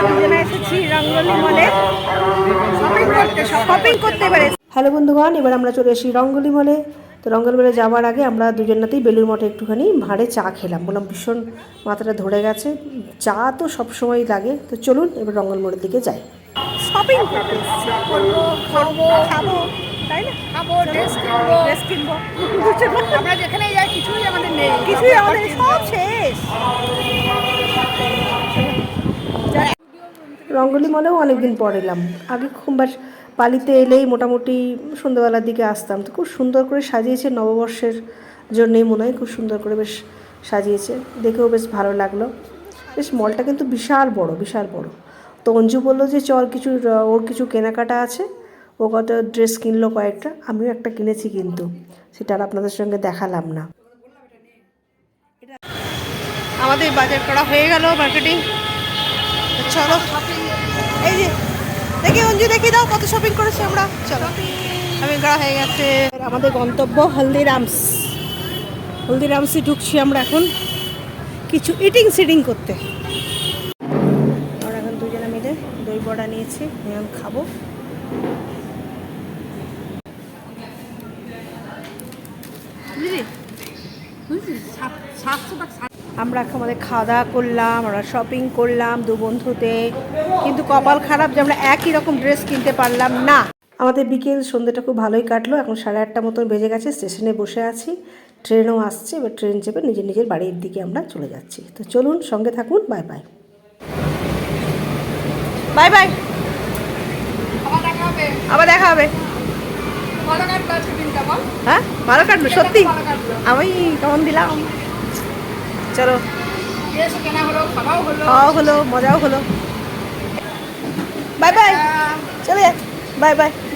আমরা দুজনে এসেছি রঙ্গলি মলে। শপিং করতে শপিং করতে এবারে হ্যালো বন্ধুগণ এবার আমরা চলে এসেছি রঙ্গলি মলে। তো রঙ্গলি মলে যাওয়ার আগে আমরা দুজনাতেই বেলুর মঠে একটুখানি ভাঁড়ে চা খেলাম। বললাম ভীষণ মাথাটা ধরে গেছে। চা তো সবসময়ই লাগে। তো চলুন এবার রঙ্গল মোড়ের দিকে যাই। শপিং করব খাব খাব তাই না? খাব ড্রেস কিনবো। ড্রেস কিনবো। আমরা যেখানে যাই কিছুই আমাদের নেই। কিছুই আমাদের সব শেষ। রঙ্গলি মলেও অনেকদিন পর এলাম। আগে খুব বাস পালিতে এলেই মোটামুটি সন্ধ্যাবেলার দিকে আসতাম। তো খুব সুন্দর করে সাজিয়েছে নববর্ষের জন্যই মনে হয়, খুব সুন্দর করে বেশ সাজিয়েছে। দেখেও বেশ ভালো লাগল। বেশ মলটা কিন্তু বিশাল বড় বিশাল বড়। তো অঞ্জু বলল যে, চল কিছু, ওর কিছু কেনাকাটা আছে। ও কত ড্রেস কিনলো কয়েকটা। আমিও একটা কিনেছি কিন্তু। সেটা আর আপনাদের সঙ্গে দেখালাম না। আমাদের বাজার করা হয়ে গেল মার্কেটিং চলো। এই যে, দেখি অঞ্জু, দেখি দাও কত শপিং করেছি আমরা। চলো শপিং করা হয়ে গেছে। আমাদের গন্তব্য হলদিরামস। হলদিরামসে ঢুকছি আমরা এখন কিছু ইটিং সিটিং করতে। আমরা এখন দুজনে মিলে দই বড়া নিয়েছি এখন খাব। সাতশো আমরা আমাদের খাওয়া দাওয়া করলাম আমরা শপিং করলাম দু বন্ধুতে। কিন্তু কপাল খারাপ যে আমরা একই রকম ড্রেস কিনতে পারলাম না। আমাদের বিকেল সন্ধ্যেটা খুব ভালোই কাটলো এখন সাড়ে আটটা মতন বেজে গেছে স্টেশনে বসে আছি। ট্রেনও আসছে এবার ট্রেন চেপে নিজের নিজের বাড়ির দিকে আমরা চলে যাচ্ছি। তো চলুন সঙ্গে থাকুন বাই বাই বাই বাই আবার দেখা হবে। হ্যাঁ ভালো কাটলো সত্যি। আমি কেমন দিলাম। চলো। খাওয়াও হলো মজাও হলো। বাই বাই চলে বাই বাই। চল